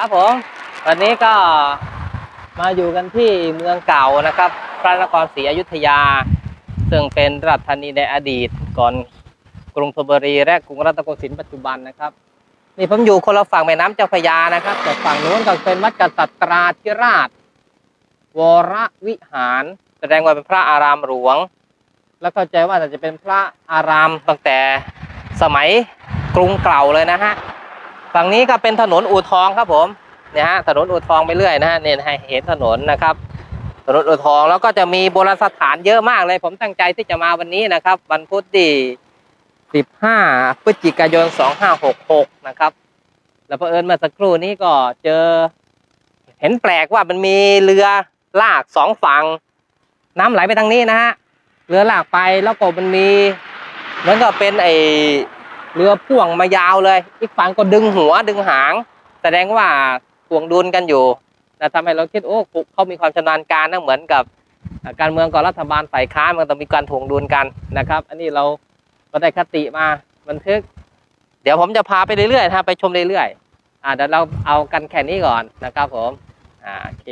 ครับผม วันนี้ก็มาอยู่กันที่เมืองเก่านะครับ พระนครศรีอยุธยา ซึ่งเป็นรัฐธานีในอดีตก่อนกรุงธนบุรีและกรุงรัตนโกสินทร์ปัจจุบันนะครับ นี่ผมอยู่คนละฝั่งแม่น้ำเจ้าพระยานะครับแต่ฝั่งนู้นก็เป็นวัดกษัตราธิราช วรวิหาร แสดงว่าเป็นพระอารามหลวง แล้วเข้าใจว่าน่าจะเป็นพระอารามตั้งแต่สมัยกรุงเก่าเลยนะฮะ ฝั่งนี้ก็เป็นถนนอู่ทองครับผมเนี่ยฮะถนนอู่ทองไปเรื่อยนะฮะเนี่ยให้เห็นถนนนะครับ ถนนอู่ทองแล้วก็จะมีโบราณสถานเยอะมากเลย ผมตั้งใจที่จะมาวันนี้นะครับวันพุธที่15พฤศจิกายน 2566 นะครับ แล้วเผอิญมื่อสักครู่นี้ก็เจอ เห็นแปลกว่ามันมีเรือลากสองฝั่งน้ำไหลไปทางนี้นะฮะเรือลากไปแล้วก็มันมีเหมือนกับเป็นไอ เรือพ่วงมายาวเลย อีกฝั่งก็ดึงหัวดึงหาง แสดงว่าถ่วงดุลกันอยู่นะทำให้เราคิดโอ้เขามีความชำนาญการนะเหมือนกับการเมืองกับรัฐบาลฝ่ายค้านมันต้องมีการถ่วงดุลกันนะครับ อันนี้เราก็ได้คติมาบันทึก เดี๋ยวผมจะพาไปเรื่อยๆนะไปชมเรื่อยๆอ่าเดี๋ยวเราเอากันแค่นี้ก่อนนะครับผมอ่าโอเค